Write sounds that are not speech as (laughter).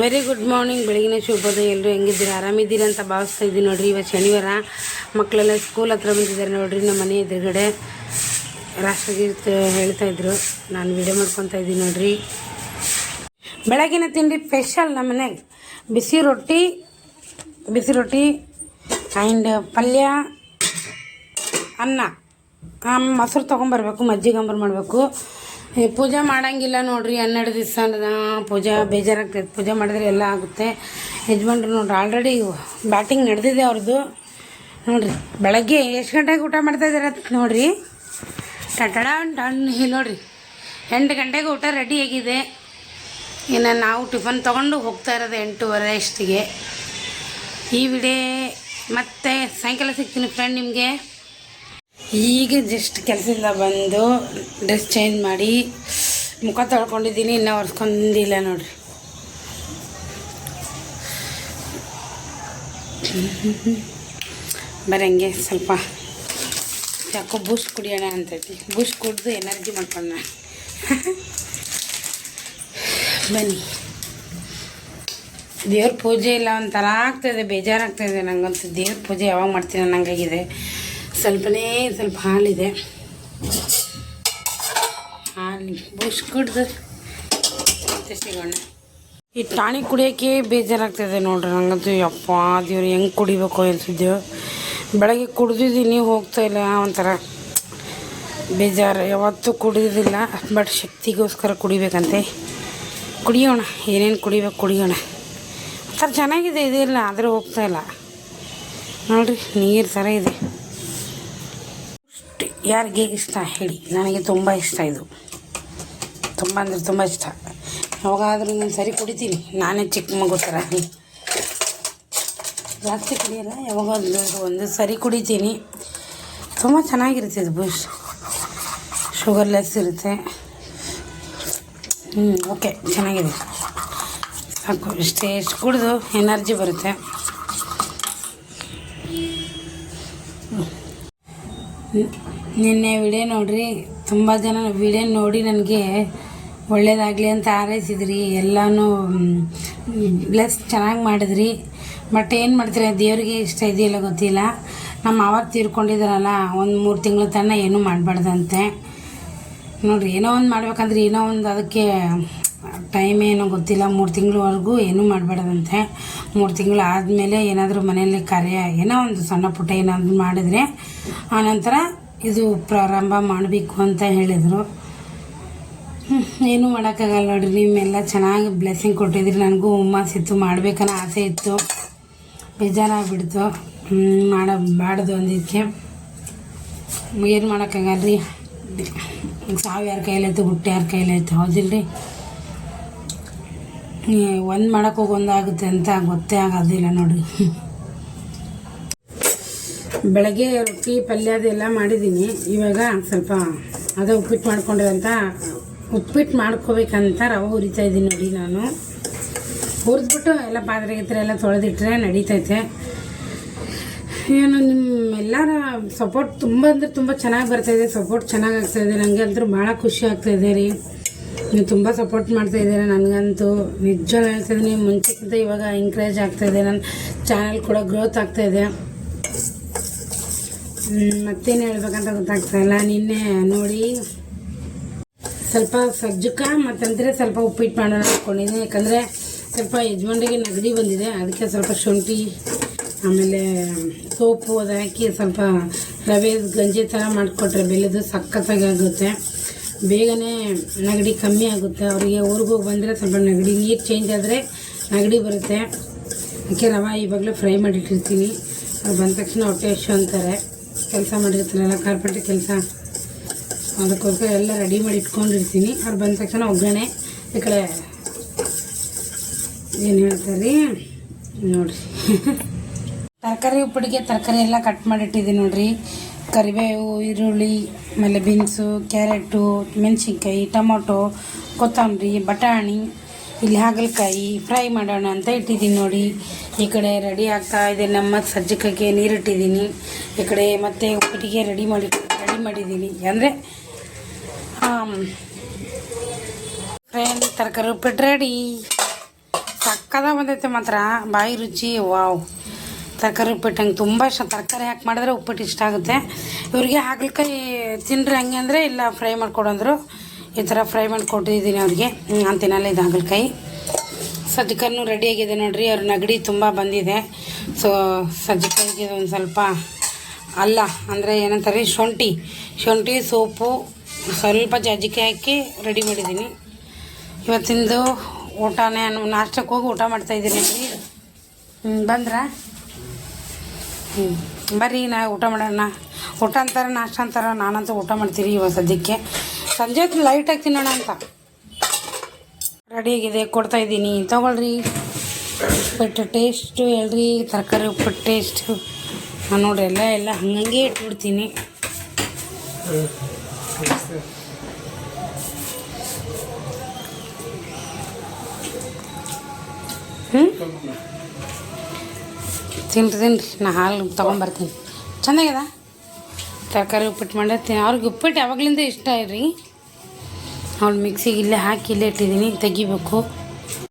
Very good morning ಬೆಳಗಿನ ಶುಭೋದಯ ಎಲ್ಲರೂ ಹೆಂಗಿದ್ದೀರಾ? ಆರಾಮಿದ್ದೀರಾ ಅಂತ ಭಾವಿಸ್ತಾ ಇದ್ದೀನಿ ನೋಡ್ರಿ. ಇವತ್ತು ಶನಿವಾರ, ಮಕ್ಕಳೆಲ್ಲ ಸ್ಕೂಲ್ ಹತ್ರ ಬಂದಿದ್ದಾರೆ ನೋಡ್ರಿ, ನಮ್ಮ ಮನೆ ಎದುರುಗಡೆ. ರಾಷ್ಟ್ರಗೀತೆ ಹೇಳ್ತಾ ಇದ್ರು. ನಾನು ವಿಡಿಯೋ ಮಾಡ್ಕೊತಾ ಇದ್ದೀನಿ ನೋಡ್ರಿ. ಬೆಳಗಿನ ತಿಂಡಿ ಸ್ಪೆಷಲ್ ನಮ್ಮ ಮನೆಗೆ. ಬಿಸಿ ರೊಟ್ಟಿ ಬಿಸಿ ರೊಟ್ಟಿ ಆ್ಯಂಡ್ ಪಲ್ಯ, ಅನ್ನ. ಆ, ಮೊಸರು ತೊಗೊಂಬರ್ಬೇಕು ಮಜ್ಜಿಗೆ ಅಂಬರ್ ಮಾಡಬೇಕು. ಪೂಜೆ ಮಾಡೋಂಗಿಲ್ಲ ನೋಡ್ರಿ ಹನ್ನೆರಡು ದಿವಸ ಪೂಜೆ ಬೇಜಾರಾಗ್ತೈತೆ. ಪೂಜೆ ಮಾಡಿದ್ರೆ ಎಲ್ಲ ಆಗುತ್ತೆ. ಯಜಮಾನ್ರು ನೋಡ್ರಿ ಆಲ್ರೆಡಿ ಬ್ಯಾಟಿಂಗ್ ನಡೆದಿದೆ ಅವ್ರದ್ದು. ನೋಡ್ರಿ ಬೆಳಗ್ಗೆ ಎಷ್ಟು ಗಂಟೆಗೆ ಊಟ ಮಾಡ್ತಾ ಇದ್ದಾರೆ ನೋಡ್ರಿ. ಟಟಡ ಟನ್ ಇಲ್ಲಿ ನೋಡ್ರಿ ಎಂಟು ಗಂಟೆಗೆ ಊಟ ರೆಡಿ ಆಗಿದೆ. ಇನ್ನು ನಾವು ಟಿಫನ್ ತೊಗೊಂಡು ಹೋಗ್ತಾ ಇರೋದು ಎಂಟೂವರೆ ಇಷ್ಟಿಗೆ ಈ ವಿಡಿಯೋ ಮತ್ತೆ ಸಾಯಂಕಾಲ ಸಿಗ್ತೀನಿ ಫ್ರೆಂಡ್ ನಿಮಗೆ. ಈಗ ಜಸ್ಟ್ ಕೆಲಸದಿಂದ ಬಂದು ಡ್ರೆಸ್ ಚೇಂಜ್ ಮಾಡಿ ಮುಖ ತೊಳ್ಕೊಂಡಿದ್ದೀನಿ, ಇನ್ನೂ ಒರೆಸ್ಕೊಂಡಿಲ್ಲ ನೋಡ್ರಿ. ಬರಂಗೆ ಸ್ವಲ್ಪ ಯಾಕೋ ಬೂಸ್ಟ್ ಕುಡಿಯೋಣ ಅಂತೈತಿ. ಬೂಸ್ಟ್ ಕುಡಿದು ಎನರ್ಜಿ ಮಾಡ್ಕೊಂಡ ಬನ್ನಿ. ದೇವ್ರ ಪೂಜೆ ಇಲ್ಲ ಒಂಥರ ಆಗ್ತಾಯಿದೆ ಬೇಜಾರಾಗ್ತಾಯಿದೆ ನನಗಂತೂ ದೇವ್ರ ಪೂಜೆ ಯಾವಾಗ ಮಾಡ್ತೀನಿ ಅನ್ನಂಗಾಗಿದೆ ಸ್ವಲ್ಪನೇ ಸ್ವಲ್ಪ ಹಾಲಿದೆ. ಹಾಲು ಬಿಸ್ಕುಡ್ದು ಸಿಗೋಣ. ಈ ಟಾಣಿಕ್ ಕುಡಿಯೋಕ್ಕೆ ಬೇಜಾರಾಗ್ತದೆ ನೋಡ್ರಿ ನನಗಂತೂ ಯಪ್ಪ ದೇವ್ರು, ಹೆಂಗೆ ಕುಡಿಬೇಕು ಅನ್ಸಿದ್ದೆವು ಬೆಳಗ್ಗೆ ಕುಡ್ದಿದ್ದೀನಿ, ಹೋಗ್ತಾ ಇಲ್ಲ, ಒಂಥರ ಬೇಜಾರು. ಯಾವತ್ತೂ ಕುಡಿಯೋದಿಲ್ಲ ಬಟ್ ಶಕ್ತಿಗೋಸ್ಕರ ಕುಡಿಬೇಕಂತೆ. ಕುಡಿಯೋಣ, ಏನೇನು ಕುಡಿಬೇಕು ಕುಡಿಯೋಣ. ಒಂಥರ ಚೆನ್ನಾಗಿದೆ ಇದಿಲ್ಲ ಆದರೆ ಹೋಗ್ತಾ ಇಲ್ಲ. ನೋಡ್ರಿ, ನೀರು ಥರ ಇದೆ. ಯಾರಿಗೆ ಇಷ್ಟ ಹೇಳಿ. ನನಗೆ ತುಂಬ ಇಷ್ಟ ಇದು. ತುಂಬ ಅಂದರೆ ತುಂಬ ಇಷ್ಟ. ಯಾವಾಗಾದರೂ ನಾನು ಸರಿ ಕುಡಿತೀನಿ. ನಾನೇ ಚಿಕ್ಕ ಮಗು ಥರ. ಜಾಸ್ತಿ ಕುಡಿಯಲ್ಲ, ಯಾವಾಗಾದ್ರೂ ಒಂದು ಸರಿ ಕುಡಿತೀನಿ. ತುಂಬ ಚೆನ್ನಾಗಿರುತ್ತೆ ಇದು ಬೂಸ್ಟ್. ಶುಗರ್ಲೆಸ್ ಇರುತ್ತೆ. ಹ್ಞೂ ಓಕೆ ಚೆನ್ನಾಗಿದೆ. ಸಾಕು, ಇಷ್ಟೇ ಎಷ್ಟು ಕುಡಿದು ಎನರ್ಜಿ ಬರುತ್ತೆ. ನಿನ್ನೆ ವಿಡಿಯೋ ನೋಡ್ರಿ, ತುಂಬ ಜನ ವಿಡಿಯೋ ನೋಡಿ ನನಗೆ ಒಳ್ಳೇದಾಗಲಿ ಅಂತ ಹಾರೈಸಿದ್ರಿ. ಎಲ್ಲನೂ ಬ್ಲೆಸ್ ಚೆನ್ನಾಗಿ ಮಾಡಿದ್ರಿ. ಬಟ್ ಏನು ಮಾಡ್ತೀರ, ದೇವರಿಗೆ ಇಷ್ಟ ಇದೆಯಲ್ಲ ಗೊತ್ತಿಲ್ಲ. ನಮ್ಮ ಅವಾಗ ತೀರ್ಕೊಂಡಿದ್ದಾರಲ್ಲ, ಒಂದು ಮೂರು ತಿಂಗಳ ತನಕ ಏನೂ ಮಾಡಬಾರ್ದಂತೆ. ನೋಡ್ರಿ, ಏನೋ ಒಂದು ಮಾಡ್ಬೇಕಂದ್ರೆ ಏನೋ ಒಂದು ಅದಕ್ಕೆ ಟೈಮ್ ಏನೋ ಗೊತ್ತಿಲ್ಲ. ಮೂರು ತಿಂಗಳವರೆಗೂ ಏನೂ ಮಾಡಬೇಡದಂತೆ. ಮೂರು ತಿಂಗಳು ಆದಮೇಲೆ ಏನಾದರೂ ಮನೆಯಲ್ಲಿ ಕಾರ್ಯ, ಏನೋ ಒಂದು ಸಣ್ಣ ಪುಟ್ಟ ಏನಾದರೂ ಮಾಡಿದರೆ ಆನಂತರ ಇದು ಪ್ರಾರಂಭ ಮಾಡಬೇಕು ಅಂತ ಹೇಳಿದರು. ಏನೂ ಮಾಡೋಕ್ಕಾಗಲ್ಲ ನೋಡಿರಿ. ನಿಮ್ಮೆಲ್ಲ ಚೆನ್ನಾಗಿ ಬ್ಲೆಸ್ಸಿಂಗ್ ಕೊಟ್ಟಿದ್ರಿ. ನನಗೂ ಹುಮ್ಮಸ್ಸಿತ್ತು ಮಾಡ್ಬೇಕನ್ನೋ ಆಸೆ ಇತ್ತು. ಬೇಜಾರಾಗ್ಬಿಡ್ತು. ಮಾಡಬಾರ್ದು ಅಂದಿದ್ದಕ್ಕೆ. ಏನು ಮಾಡೋಕ್ಕಾಗಲ್ಲ ರೀ ಸಾವು ಯಾರ ಕೈಲಾಯ್ತು ಹುಟ್ಟು ಯಾರ ಹೌದಿಲ್ಲ ಹೌದಿಲ್ರಿ? ಒಂದು ಮಾಡೋಕೆ ಹೋಗಿ ಒಂದಾಗುತ್ತೆ ಅಂತ ಗೊತ್ತೇ ಆಗೋದಿಲ್ಲ ನೋಡಿ. ಬೆಳಗ್ಗೆ ರೊಟ್ಟಿ, ಪಲ್ಯ ಅದೆಲ್ಲ ಮಾಡಿದ್ದೀನಿ. ಇವಾಗ ಸ್ವಲ್ಪ ಅದೇ ಉಪ್ಪಿಟ್ಟು ಮಾಡ್ಕೊಂಡೆ ಅಂತ ಉಪ್ಪಿಟ್ಟು ಮಾಡ್ಕೋಬೇಕಂತ ರವೆ ಹುರಿತಾ ಇದ್ದೀನಿ ನೋಡಿ ನಾನು. ಹುರಿದ್ಬಿಟ್ಟು ಎಲ್ಲ ಪಾತ್ರೆ ಗಿತ್ರೆ ಎಲ್ಲ ತೊಳೆದಿಟ್ರೆ ನಡೀತೈತೆ. ಏನು ನಿಮ್ಮ ಎಲ್ಲರ ಸಪೋರ್ಟ್ ತುಂಬ ಅಂದರೆ ತುಂಬ ಚೆನ್ನಾಗಿ ಬರ್ತಾಯಿದೆ ಸಪೋರ್ಟ್ ಚೆನ್ನಾಗಿ ಆಗ್ತಾಯಿದೆ ನನಗೆ ಅಂತೂ ಭಾಳ ಖುಷಿ ಆಗ್ತಾಯಿದೆ ರೀ. ನೀವು ತುಂಬ ಸಪೋರ್ಟ್ ಮಾಡ್ತಾ ಇದ್ದೀರಾ ನನಗಂತೂ. ನಿಜ ಹೇಳ್ತಾ ಮುಂಚೆಗಿಂತ ಇವಾಗ ಎಂಕರೇಜ್ ಆಗ್ತಾಯಿದೆ ನನ್ನ ಚಾನಲ್ ಕೂಡ ಗ್ರೋತ್ ಆಗ್ತಾಯಿದೆ ಮತ್ತೇನು ಹೇಳ್ಬೇಕಂತ ಗೊತ್ತಾಗ್ತಾ ಇಲ್ಲ. ನಿನ್ನೆ ನೋಡಿ ಸ್ವಲ್ಪ ಸಜ್ಜಕ ಮತ್ತಂದರೆ ಸ್ವಲ್ಪ ಉಪ್ಪಿಟ್ಟು ಮಾಡೋಣ ಅಂದ್ಕೊಂಡಿದ್ದೀನಿ ಯಾಕಂದರೆ ಸ್ವಲ್ಪ ಯಜಮಾನಿಗೆ ನೆಗಡಿ ಬಂದಿದೆ. ಅದಕ್ಕೆ ಸ್ವಲ್ಪ ಶುಂಠಿ, ಆಮೇಲೆ ಸೋಪು ಅದು ಹಾಕಿ ಸ್ವಲ್ಪ ರವೆ ಗಂಜಿ ಥರ ಮಾಡಿಕೊಟ್ರೆ ಬೆಲ್ಲದು ಸಖತ್ತಾಗಿ ಆಗುತ್ತೆ. ಬೇಗನೆ ನೆಗಡಿ ಕಮ್ಮಿ ಆಗುತ್ತೆ. ಅವರಿಗೆ ಊರಿಗೆ ಬಂದರೆ ಸ್ವಲ್ಪ ನೆಗಡಿ, ನೀರು ಚೇಂಜ್ ಆದರೆ ನೆಗಡಿ ಬರುತ್ತೆ. ಅದಕ್ಕೆ ರವೆ ಇವಾಗಲೇ ಫ್ರೈ ಮಾಡಿಟ್ಟಿರ್ತೀನಿ. ಅವ್ರು ಬಂದ ತಕ್ಷಣ ಹೊಟ್ಟೆ ಹಸು ಅಂತಾರೆ. ಕೆಲಸ ಮಾಡಿರ್ತಾರಲ್ಲ, ಕಾರ್ಪೆಂಟ್ರಿ ಕೆಲಸ. ಅದಕ್ಕೋಸ್ಕರ ಎಲ್ಲ ರೆಡಿ ಮಾಡಿ ಇಟ್ಕೊಂಡಿರ್ತೀನಿ. ಅವ್ರು ಬಂದ ತಕ್ಷಣ ಒಗ್ಗರಣೆ ಈ ಕಡೆ ಏನು ಹೇಳ್ತಾರೆ? ನೋಡಿರಿ. (laughs) ತರಕಾರಿ ಉಪ್ಪಿಡಿಗೆ ತರಕಾರಿ ಎಲ್ಲ ಕಟ್ ಮಾಡಿಟ್ಟಿದ್ದೀನಿ ನೋಡ್ರಿ. ಕರಿಬೇವು, ಈರುಳ್ಳಿ, ಆಮೇಲೆ ಬೀನ್ಸು, ಕ್ಯಾರೆಟು, ಮೆಣಸಿನ್ಕಾಯಿ, ಟೊಮೊಟೊ, ಕೊತ್ತಂಬರಿ, ಬಟಾಣಿ, ಇಲ್ಲಿ ಹಾಗಲಕಾಯಿ ಫ್ರೈ ಮಾಡೋಣ ಅಂತ ಇಟ್ಟಿದ್ದೀನಿ ನೋಡಿ. ಈ ಕಡೆ ರೆಡಿ ಆಗ್ತಾ ಇದೆ ನಮ್ಮ ಸಜ್ಜಕಕ್ಕೆ ನೀರಿಟ್ಟಿದ್ದೀನಿ. ಈ ಕಡೆ ಮತ್ತೆ ಉಪ್ಪಿಟ್ಟಿಗೆ ರೆಡಿ ಮಾಡಿ, ರೆಡಿ ಮಾಡಿದ್ದೀನಿ. ಅಂದರೆ ಫ್ರೈನ್ ತರಕಾರಿ ಉಪ್ಪಿಟ್ಟು ರೆಡಿ. ಸಕ್ಕದ ಬಂದೈತೆ ಮಾತ್ರ. ಬಾಯಿ ರುಚಿ, ವಾವ್. ತರಕಾರಿ ಉಪ್ಪಿಟ್ಟು ಹಂಗೆ ತುಂಬ ಇಷ್ಟ. ತರಕಾರಿ ಹಾಕಿ ಮಾಡಿದ್ರೆ ಉಪ್ಪಿಟ್ಟು ಇಷ್ಟ ಆಗುತ್ತೆ. ಇವ್ರಿಗೆ ಹಾಗಲಕಾಯಿ ತಿನ್ರಿ ಹಂಗೆ ಅಂದರೆ, ಇಲ್ಲ ಫ್ರೈ ಮಾಡ್ಕೊಡಂದ್ರು ಈ ಥರ ಫ್ರೈ ಮಾಡಿ ಕೊಟ್ಟಿದ್ದೀನಿ ಅವ್ರಿಗೆ. ನಾನು ತಿನ್ನಲ್ಲ ಇದು ಹಾಗಲಕಾಯಿ. ರೆಡಿ ರೆಡಿಯಾಗಿದೆ ನೋಡಿರಿ. ಅವ್ರ ನೆಗಡಿ ತುಂಬ ಬಂದಿದೆ. ಸೊ ಸಜ್ಜಕಾಯಿಗೆ ಒಂದು ಸ್ವಲ್ಪ ಅಲ್ಲ, ಅಂದರೆ ಏನಂತಾರೆ, ಶುಂಠಿ. ಶುಂಠಿ, ಸೋಪು, ಸ್ವಲ್ಪ ಜಜ್ಜಿಕಾಯಿ ಹಾಕಿ ರೆಡಿ ಮಾಡಿದ್ದೀನಿ. ಇವತ್ತಿಂದು ಊಟನೇ ನಾಷ್ಟಕ್ಕೆ ಹೋಗಿ ಊಟ ಮಾಡ್ತಾಯಿದ್ದೀನಿ ಬಂದ್ರಾ? ಹ್ಞೂ ಬರ್ರಿ, ನಾ ಊಟ ಮಾಡೋಣ ಊಟ ಅಂತಾರೆ, ನಾಷ್ಟ ಅಂತಾರೆ, ನಾನಂತೂ ಊಟ ಮಾಡ್ತೀರಿ ಇವಾಗ ಸದ್ಯಕ್ಕೆ. ಸಂಜೆ ಹೊತ್ತು ಲೈಟಾಗಿ ತಿನ್ನೋಣ ಅಂತ. ರೆಡಿಯಾಗಿದೆ ಕೊಡ್ತಾ ಇದ್ದೀನಿ. ತೊಗೊಳ್ರಿ. ಉಪ್ಪಿಟ್ಟು ಟೇಸ್ಟು ಹೇಳ್ರಿ, ತರಕಾರಿ ಉಪ್ಪಿಟ್ಟು ಟೇಸ್ಟು ನಾನು ನೋಡ್ರಿ, ಎಲ್ಲ ಎಲ್ಲ ಹಂಗಂಗೆ ಇಟ್ಬಿಡ್ತೀನಿ ಹ್ಞೂ ತಿನ್ರಿ ತಿನ್ರಿ. ನಾ ಹಾಲು ತೊಗೊಂಬರ್ತೀನಿ. ಚೆನ್ನಾಗ್ಯದ? ತರಕಾರಿ ಉಪ್ಪಿಟ್ಟು ಮಾಡಿರ್ತೀನಿ. ಅವ್ರಿಗೆ ಉಪ್ಪಿಟ್ಟು ಯಾವಾಗಲಿಂದ ಇಷ್ಟ ಇರ್ರಿ. ಅವ್ಳು ಮಿಕ್ಸಿಗೆ ಇಲ್ಲೇ ಹಾಕಿ ಇಲ್ಲೇ ಇಟ್ಟಿದ್ದೀನಿ, ತೆಗಿಬೇಕು.